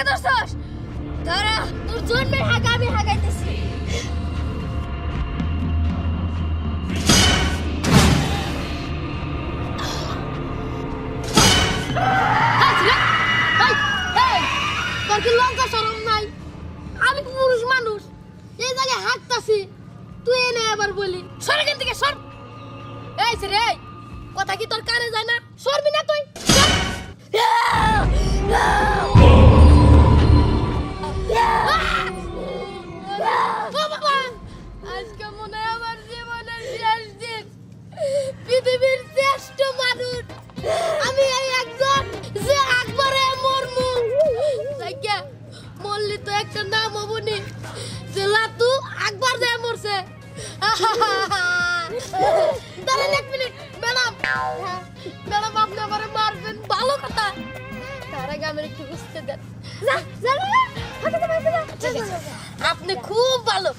আমাকে ধরছস ধরা তোর হাগা হাগাইতেছি নাই? আমি পুরুষ মানুষ, এই জায়গায় তুই বলি। থেকে, সর। রে কথা কি তোর কানে যায় না? সরবি না তুই মনে আমার জীবনের শেষ দিন। পৃথিবীর শ্রেষ্ঠ মানুষ। আমি এই একজন যে একবারে মরমু। জায়গা মরলি তো একটা নাম হবনি যে লাতু একবার যায় মরছে। দাঁড়ান এক মিনিট ম্যাডাম। ম্যাডাম আপনি আমার মারবেন ভালো কথা। তার আগে আমার একটু বুঝতে দেন। যা যা যা, যা। আপনি খুব ভালো।